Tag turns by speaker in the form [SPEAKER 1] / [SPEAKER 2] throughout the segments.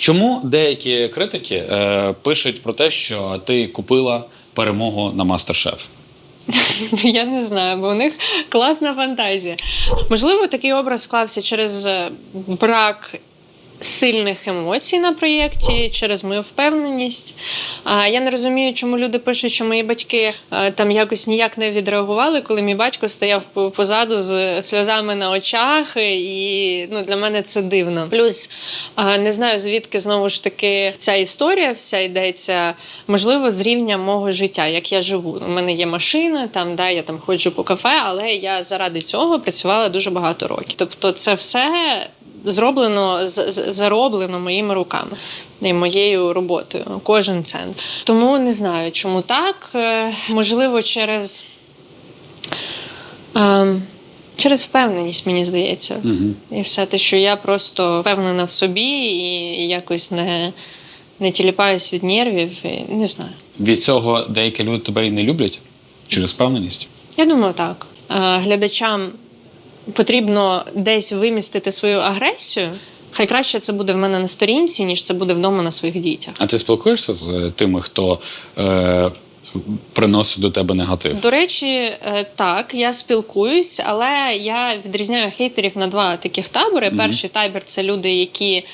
[SPEAKER 1] Чому деякі критики е, пишуть про те, що ти купила перемогу на Мастер-Шеф?
[SPEAKER 2] Я не знаю, бо у них класна фантазія. Можливо, такий образ склався через е, брак сильних емоцій на проєкті, через мою впевненість. А я не розумію, чому люди пишуть, що мої батьки е, там якось ніяк не відреагували, коли мій батько стояв позаду з сльозами на очах, і ну, для мене це дивно. Плюс е, не знаю, звідки знову ж таки ця історія вся йдеться, можливо, з рівня мого життя, як я живу. У мене є машина, там да, я там ходжу по кафе, але я заради цього працювала дуже багато років. Тобто, це все зроблено зароблено моїми руками і моєю роботою. Кожен цент. Тому не знаю, чому так. Е, Можливо, через. ем, Через впевненість, мені здається.
[SPEAKER 1] Угу.
[SPEAKER 2] І все те, що я просто впевнена в собі і якось не, не тіліпаюсь від нервів. І, не знаю.
[SPEAKER 1] Від цього деякі люди тебе і не люблять через впевненість.
[SPEAKER 2] Я думаю, так. Е, Глядачам потрібно десь вимістити свою агресію. Хай краще це буде в мене на сторінці, ніж це буде вдома на своїх дітях.
[SPEAKER 1] А ти спілкуєшся з е, тими, хто е, приносить до тебе негатив?
[SPEAKER 2] До речі, е, так, я спілкуюсь, але я відрізняю хейтерів на два таких табори. Перший табір це люди, які е,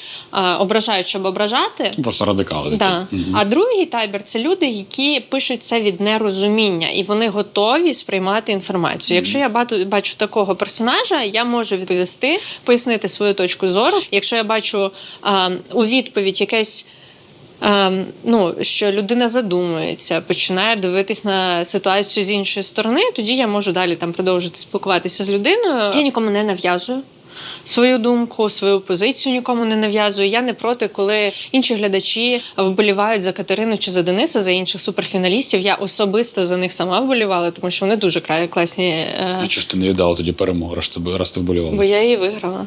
[SPEAKER 2] ображають, щоб ображати.
[SPEAKER 1] Просто радикали.
[SPEAKER 2] Да.
[SPEAKER 1] Мгм.
[SPEAKER 2] А другий табір це люди, які пишуть це від нерозуміння, і вони готові сприймати інформацію. Якщо я бачу, бачу такого персонажа, я можу відповісти, пояснити свою точку зору. Якщо я бачу а, у відповідь якесь. Ем, ну, що людина задумується, починає дивитись на ситуацію з іншої сторони, тоді я можу далі там продовжити спілкуватися з людиною. Я нікому не нав'язую свою думку, свою позицію нікому не нав'язую. Я не проти, коли інші глядачі вболівають за Катерину чи за Дениса, за інших суперфіналістів. Я особисто за них сама вболівала, тому що вони дуже класні. е,
[SPEAKER 1] Ти чого ж ти не віддала тоді перемогу, раз ти, раз ти вболівала?
[SPEAKER 2] Бо я її виграла.